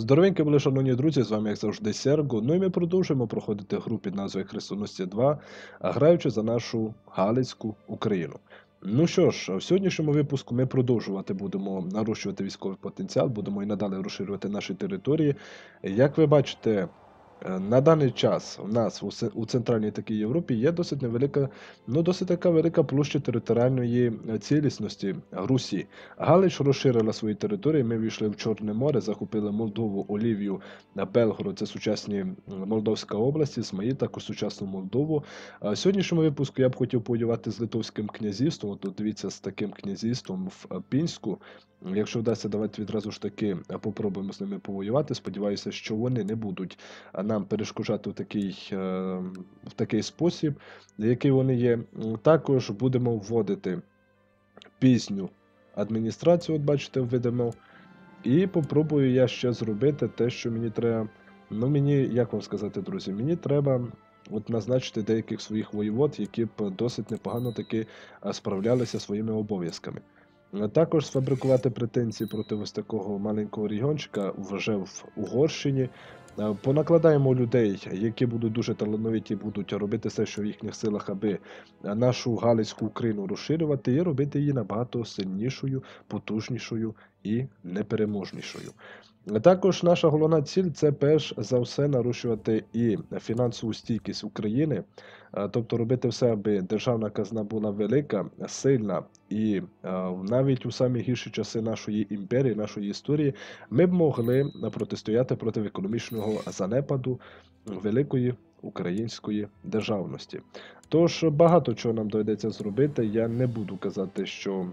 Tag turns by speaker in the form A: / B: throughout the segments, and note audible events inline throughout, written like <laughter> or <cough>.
A: Здоровенькі були, шановні друзі, з вами, як завжди, Серго. Ну і ми продовжуємо проходити гру під назвою Хрестоносці 2, граючи за нашу Галицьку Україну. Ну що ж, в сьогоднішньому випуску ми продовжувати будемо нарощувати військовий потенціал, будемо і надалі розширювати наші території. Як ви бачите, на даний час у нас у центральній такій Європі є досить невелика, ну досить така велика площа територіальної е, цілісності Русі. Галич розширила свої території. Ми війшли в Чорне море, захопили Молдову, Олівію, Белгород, це сучасні Молдовська область, Ісмаїл, також сучасну Молдову. В сьогоднішньому випуску я б хотів подівати з Литовським князівством. От дивіться, з таким князівством в Пінську. Якщо вдасться, давайте відразу ж таки попробуємо з ними повоювати. Сподіваюся, що вони не будуть нам перешкоджати в такий е, в такий спосіб, який вони є. Також будемо вводити пісню адміністрацію, от бачите, введемо. І попробую я ще зробити те, що мені треба. Ну, мені, як вам сказати, друзі, мені треба от назначити деяких своїх воєвод, які б досить непогано таки справлялися своїми обов'язками. Також сфабрикувати претензії проти ось такого маленького регіончика вже в Угорщині. Е, понакладаємо людей, які будуть дуже талановиті, будуть робити все, що в їхніх силах, аби нашу Галицьку Україну розширювати і робити її набагато сильнішою, потужнішою і непереможнішою. Також наша головна ціль це перш за все нарушувати і фінансову стійкість України, е, тобто робити все, аби державна казна була велика, сильна, і е, навіть у самі гірші часи нашої імперії, нашої історії, ми б могли протистояти проти економічного занепаду великої української державності. Тож багато чого нам доведеться зробити. Я не буду казати, що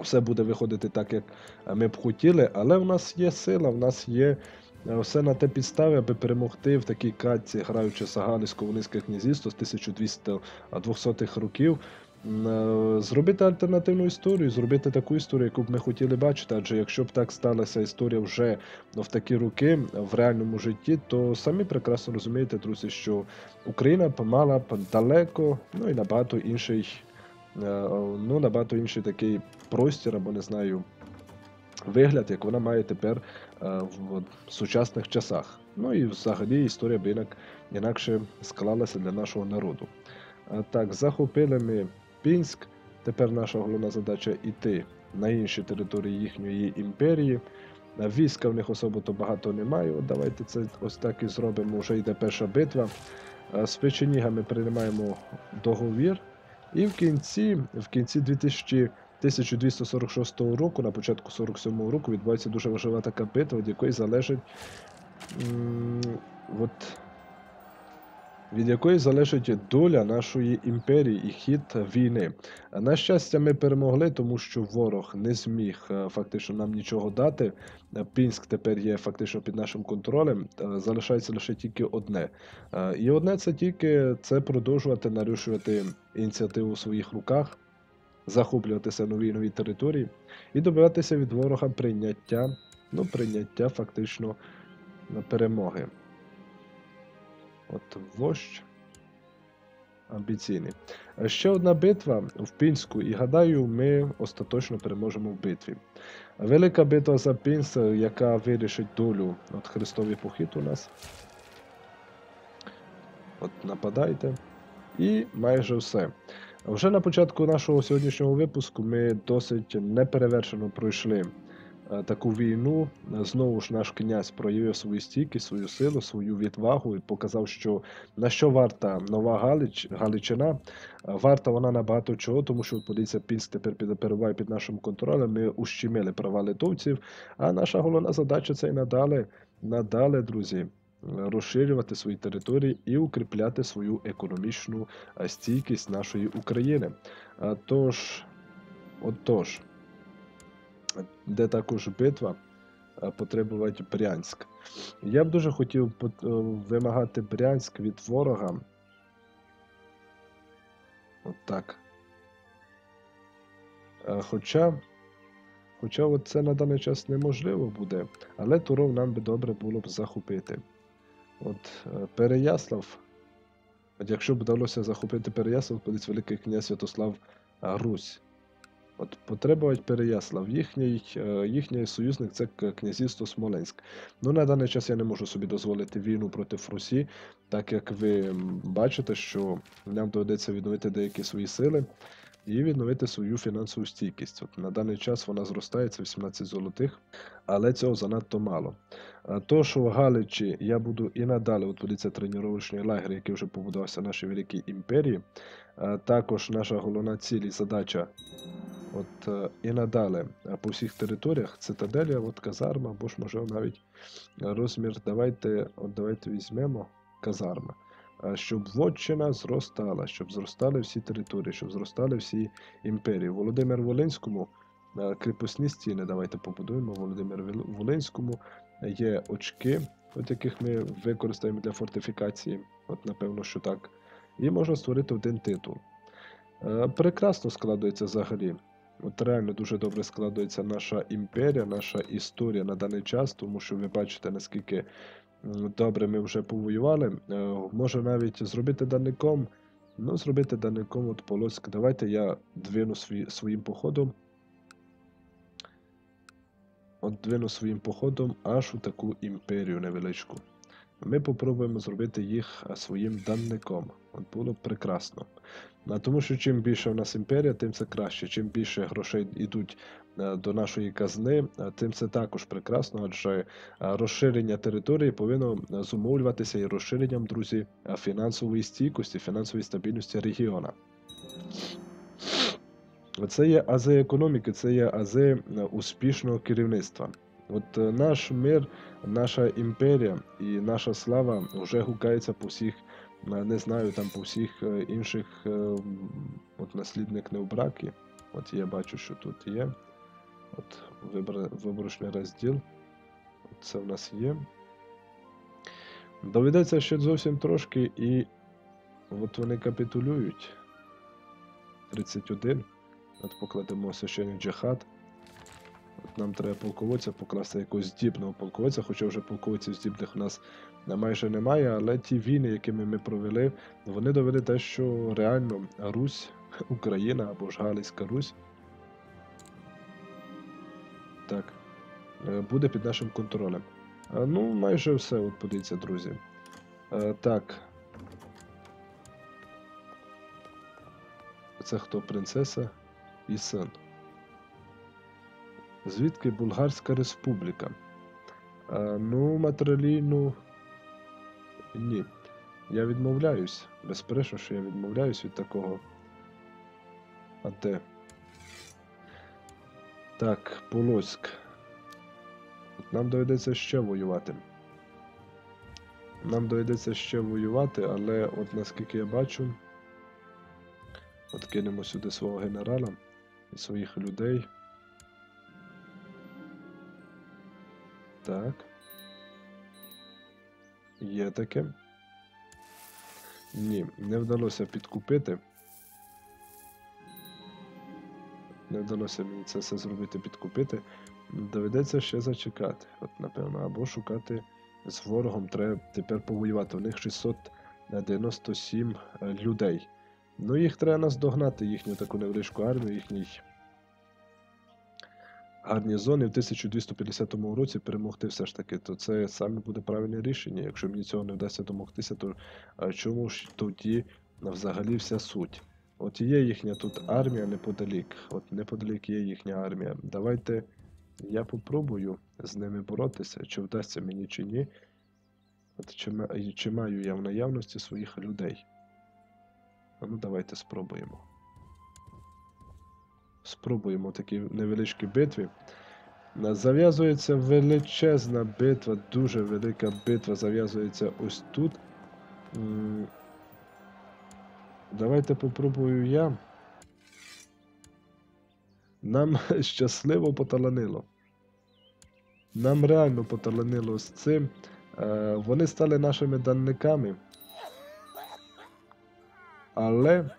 A: все буде виходити так, як ми б хотіли, але в нас є сила, в нас є е, все на те підставі, аби перемогти в такій катці, граючи Сагалівського низьке князівство з 1200-200-х років. Е, зробити альтернативну історію, зробити таку історію, яку б ми хотіли бачити. Адже якщо б так сталася історія вже в такі роки в реальному житті, то самі прекрасно розумієте, друзі, що Україна б мала б далеко, ну і набагато інший Е, ну, набагато інший такий простір, або не знаю, вигляд, як вона має тепер е, в сучасних часах. Ну і взагалі історія б інак, інакше склалася для нашого народу. Е, так, захопили ми Пінськ. Тепер наша головна задача йти на інші території їхньої імперії. Війська в них особо-то багато немає. От Давайте це ось так і зробимо. Вже йде перша битва. З печенігами приймаємо договір. І в кінці в кінці 2000, 1246 року, на початку 47 року, відбувається дуже важлива така битва, від якої залежить от, від якої залежить доля нашої імперії і хід війни. На щастя, ми перемогли, тому що ворог не зміг е, фактично нам нічого дати. Пінськ тепер є фактично під нашим контролем. Е, залишається лише тільки одне. Е, і одне це тільки це продовжувати нарушувати ініціативу у своїх руках, захоплюватися нові нові території і добиватися від ворога прийняття, ну, прийняття фактично перемоги. От вождь амбіційний. Ще одна битва в Пінську, і гадаю, ми остаточно переможемо в битві. Велика битва за Пінськ, яка вирішить долю от Христовий похід у нас. От нападайте. І майже все. Вже на початку нашого сьогоднішнього випуску ми досить неперевершено пройшли Е, таку війну. Знову ж наш князь проявив свою стійкість, свою силу, свою відвагу і показав, що на що варта нова Галич, Галичина. Варта вона на багато чого, тому що подивіться, Пінськ тепер перебуває під нашим контролем. Ми ущемили права литовців. А наша головна задача це і надалі, надалі, друзі. Розширювати свої території і укріпляти свою економічну е, стійкість нашої України. Тож, отож де також битва потребувати Брянськ. Я б дуже хотів е, вимагати Брянськ від ворога. От так. Хоча хоча це на даний час неможливо буде, але Туров нам би добре було б захопити. От е, Переяслав. От Якщо б вдалося захопити Переяслав, то Великий князь Святослав Русь. От потребують Переяслав. Їхній, е, їхній союзник це князівство Смоленськ. Ну, на даний час я не можу собі дозволити війну проти Русі, так як ви бачите, що нам доведеться відновити деякі свої сили і відновити свою фінансову стійкість. От на даний час вона зростає, це 18 золотих, але цього занадто мало. А То, що в Галичі я буду і надалі, от подивіться тренувальний лагер, який вже побудувався в нашій великій імперії. Також наша головна ціль і задача от, е, і надалі е, по всіх територіях цитаделя, от казарма, або ж може навіть розмір. Давайте, от давайте візьмемо казарма. А Щоб вотчина зростала, щоб зростали всі території, щоб зростали всі імперії. Володимир Волинському е, кріпосні стіни. Давайте побудуємо. Володимир Волинському є очки, от яких ми використаємо для фортифікації. От напевно, що так. І можна створити один титул. Е, Прекрасно складується взагалі. От реально дуже добре складується наша імперія, наша історія на даний час, тому що ви бачите, наскільки добре ми вже повоювали. Е, Може навіть зробити данником. Ну, зробити данником от Полоцьк. Давайте я двину свій, своїм походом. От двину своїм походом аж у таку імперію невеличку. Ми попробуємо зробити їх своїм данником. От було б прекрасно. А тому що чим більше в нас імперія, тим це краще. Чим більше грошей йдуть е, до нашої казни, е, тим це також прекрасно, адже е, розширення території повинно е, зумовлюватися і розширенням, друзі, е, фінансової стійкості, фінансової стабільності регіона. Це є ази економіки, це є ази е, успішного керівництва. От е, наш мир, наша імперія і наша слава вже гукається по всіх, е, не знаю, там по всіх е, інших е, от наслідник Необраки. От я бачу, що тут є. От вибор, виборочний розділ. Це в нас є. Доведеться ще зовсім трошки, і от вони капітулюють. 31. От покладемо священний джихад. От нам треба полководця покласти якогось здібного полководця, хоча вже полководців здібних у нас на- майже немає, але ті війни, якими ми провели, вони довели те, що реально Русь, <laughs> Україна або ж Галицька Русь. Так. е, Буде під нашим контролем. Е, Ну, майже все, от подивіться, друзі. Е, Так. Це хто? Принцеса і син. Звідки Булгарська республіка? Ну, матеріалійну. Ні. Я відмовляюсь. Безперечно, що я відмовляюсь від такого. А де? Так, Полоцьк. Нам доведеться ще воювати. Нам доведеться ще воювати, але от наскільки я бачу. От кинемо сюди свого генерала і своїх людей. Так. Є таке. Ні, не вдалося підкупити. Не вдалося мені це все зробити підкупити. Доведеться ще зачекати. От, напевно, або шукати з ворогом треба тепер повоювати. У них 697 е, людей. Ну, їх треба наздогнати, їхню таку невеличку армію, їхній гарнізон і в 1250 році перемогти все ж таки, то це саме буде правильне рішення. Якщо мені цього не вдасться домогтися, то чому ж тоді взагалі вся суть? От є їхня тут армія неподалік. От неподалік є їхня армія. Давайте я попробую з ними боротися, чи вдасться мені чи ні. От чи, чи маю я в наявності своїх людей. Ну давайте спробуємо. Спробуємо в такій невеличкій битві. Зав'язується величезна битва, дуже велика битва зав'язується ось тут. Давайте попробую я. Нам <laughs> щасливо поталанило. Нам реально поталанило з цим. Е, Вони стали нашими данниками. Але.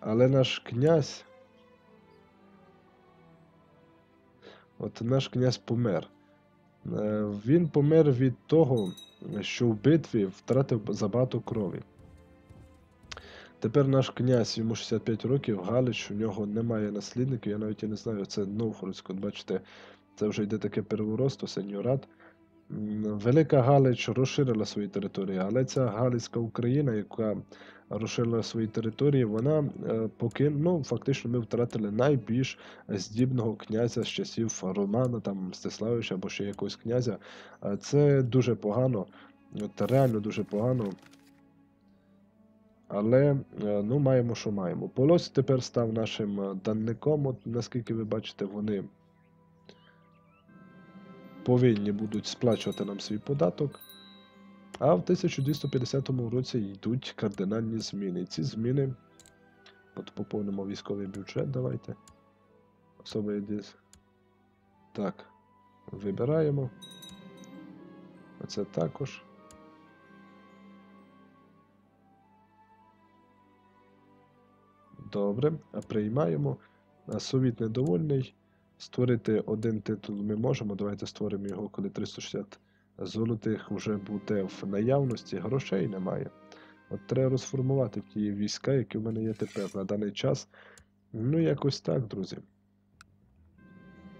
A: Але наш князь. От наш князь помер. Е, Він помер від того, що в битві втратив забагато крові. Тепер наш князь, йому 65 років, Галич, у нього немає наслідників, я навіть і не знаю, це Новгородсько, бачите, це вже йде таке переворосту, сеньорат. Велика Галич розширила свої території, але ця Галицька Україна, яка розширила свої території, вона е, поки, ну, фактично ми втратили найбільш здібного князя з часів Романа, там, Мстиславича або ще якогось князя. Е, Це дуже погано, реально дуже погано. Але е, ну, маємо, що маємо. Полось тепер став нашим е, данником. От, наскільки ви бачите, вони повинні будуть сплачувати нам свій податок. А в 1250 році йдуть кардинальні зміни. Ці зміни. От поповнимо військовий бюджет, давайте. Особи десь. Так. Вибираємо. Оце також. Добре, приймаємо. Совіт недовольний. Створити один титул ми можемо. Давайте створимо його, коли 360 золотих вже буде в наявності. Грошей немає. От треба розформувати ті війська, які в мене є тепер на даний час. Ну, якось так, друзі.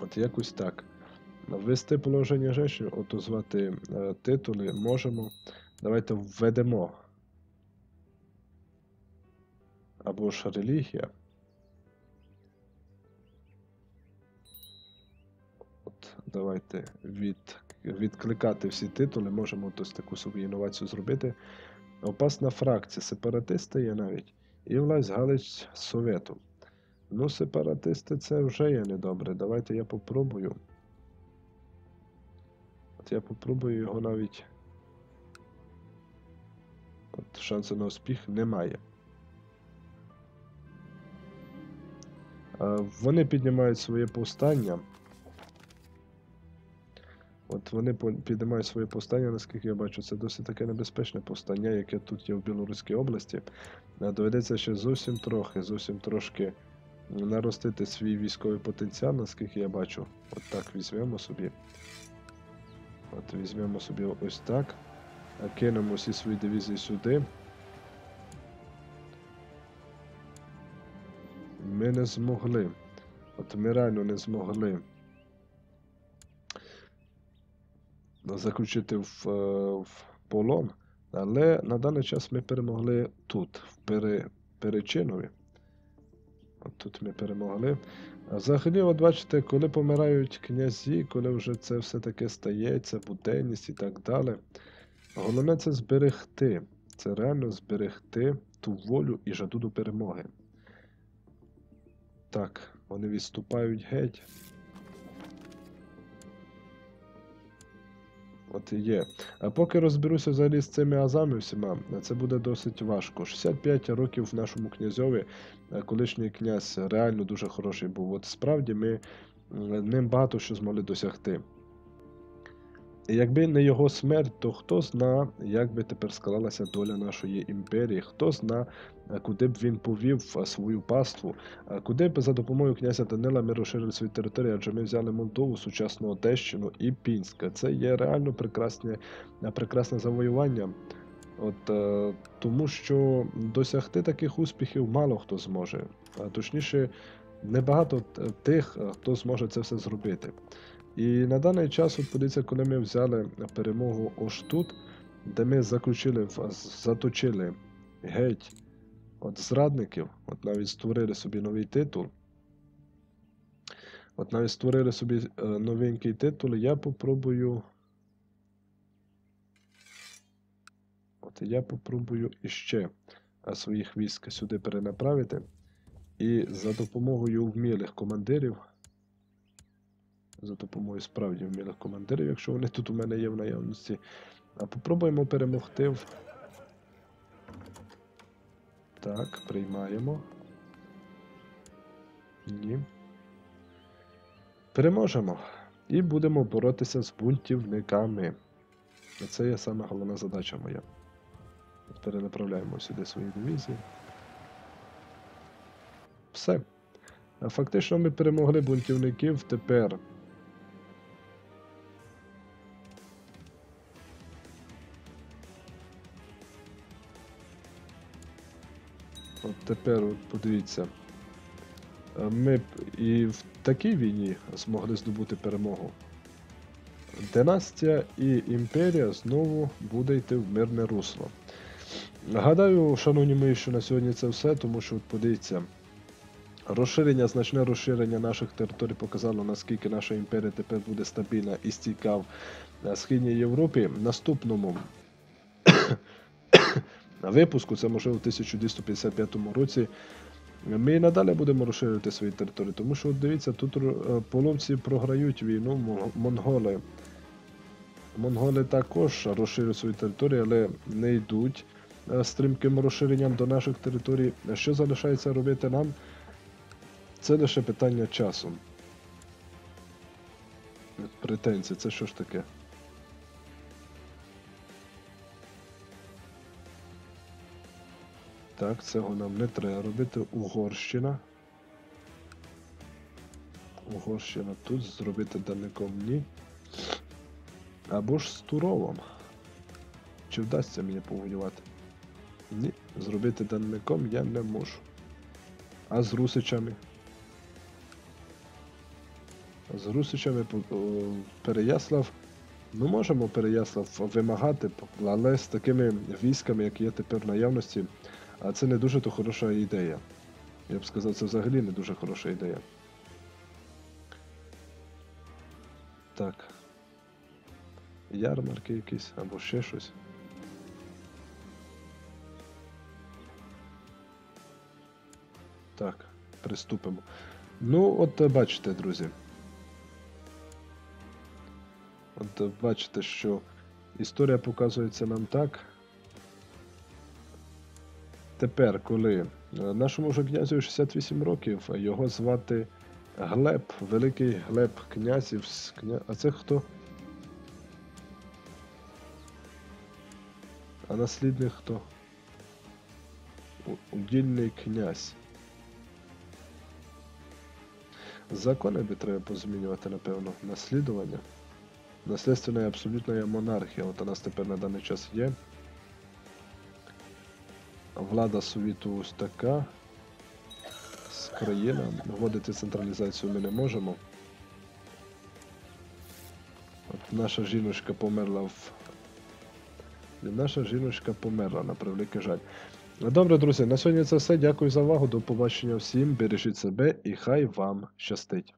A: От якось так. Ввести положення жінки, отозвати е, титули можемо. Давайте введемо. Або ж релігія. От, давайте від, відкликати всі титули. Можемо ось таку собі інновацію зробити. Опасна фракція, сепаратисти є навіть. І власть Галич Совету. Ну, сепаратисти це вже є недобре. Давайте я попробую. От я попробую його навіть. От шансу на успіх немає. Вони піднімають своє повстання. От вони піднімають своє повстання, наскільки я бачу, це досить таке небезпечне повстання, яке тут є в Білоруській області. Е, Доведеться ще зовсім трохи, зовсім трошки наростити свій військовий потенціал, наскільки я бачу. От так візьмемо собі. От візьмемо собі ось так. Е, Кинемо всі свої дивізії сюди. Ми не змогли. От ми реально не змогли заключити в, е, в полон, але на даний час ми перемогли тут, в Пере, Перечинові. От тут ми перемогли. Взагалі, от бачите, коли помирають князі, коли вже це все таке стається, буденність і так далі. Головне це зберегти. Це реально зберегти ту волю і жаду до перемоги. Так, вони відступають геть. От і є. А поки розберуся взагалі з цими азами всіма, це буде досить важко. 65 років в нашому князьові, колишній князь реально дуже хороший був. От справді ми ним багато що змогли досягти. Якби не його смерть, то хто зна, як би тепер склалася доля нашої імперії, хто зна, е, куди б він повів е, свою паству, е, куди б за допомогою князя Данила ми розширили свої території, адже ми взяли Молдову, сучасну Одещину і Пінська. Це є реально прекрасне, прекрасне завоювання. От, тому що досягти таких успіхів мало хто зможе. А точніше, небагато тих, хто зможе це все зробити. І на даний час, от подивіться, коли ми взяли перемогу ось тут, де ми заключили, заточили геть от зрадників, от навіть створили собі новий титул. От навіть створили собі е, новенький титул, я попробую. От я попробую іще е, своїх військ сюди перенаправити. І за допомогою вмілих командирів за допомогою справді вмілих командирів, якщо вони тут у мене є в наявності. А попробуємо перемогти. Так, приймаємо. Ні. Переможемо. І будемо боротися з бунтівниками. Це є саме головна задача моя. Перенаправляємо сюди свої дивізії. Все. Фактично ми перемогли бунтівників тепер. Тепер подивіться. Е, Ми б і в такій війні змогли здобути перемогу. Династія і імперія знову буде йти в мирне русло. Гадаю, шановні мої, що на сьогодні це все, тому що от подивіться. Розширення, значне розширення наших територій показало, наскільки наша імперія тепер буде стабільна і стійка в е, Східній Європі. В наступному випуску, це можливо в 1255 році, ми і надалі будемо розширювати свої території, тому що дивіться, тут е, половці програють війну, монголи. Монголи також розширюють свої території, але не йдуть е, стрімким розширенням до наших територій. Що залишається робити нам? Це лише питання часу. Претензії, це що ж таке? Так, цього нам не треба робити. Угорщина. Угорщина тут зробити данником ні. Або ж з Туровом. Чи вдасться мені повоювати? Ні, зробити данником я не можу. А з русичами? З русичами Переяслав. Ну, можемо Переяслав вимагати, але з такими військами, які є тепер в наявності, а це не дуже то хороша ідея. Я б сказав, це взагалі не дуже хороша ідея. Так. Ярмарки якісь або ще щось. Так, приступимо. Ну, от е, бачите, друзі. От е, бачите, що історія показується нам так. Тепер, коли е, нашому вже князю 68 років, його звати Глеб, Великий Глеб князів. Кня... А це хто? А наслідник хто? Удільний князь. Закони би треба позмінювати, напевно. Наслідування. Наслідственна і абсолютна монархія. От у нас тепер на даний час є. Влада совіту ось така. З країна. Вводити централізацію ми не можемо. От наша жіночка померла в. Наша жіночка померла, на превеликий жаль. Добре, друзі, на сьогодні це все. Дякую за увагу. До побачення всім. Бережіть себе і хай вам щастить.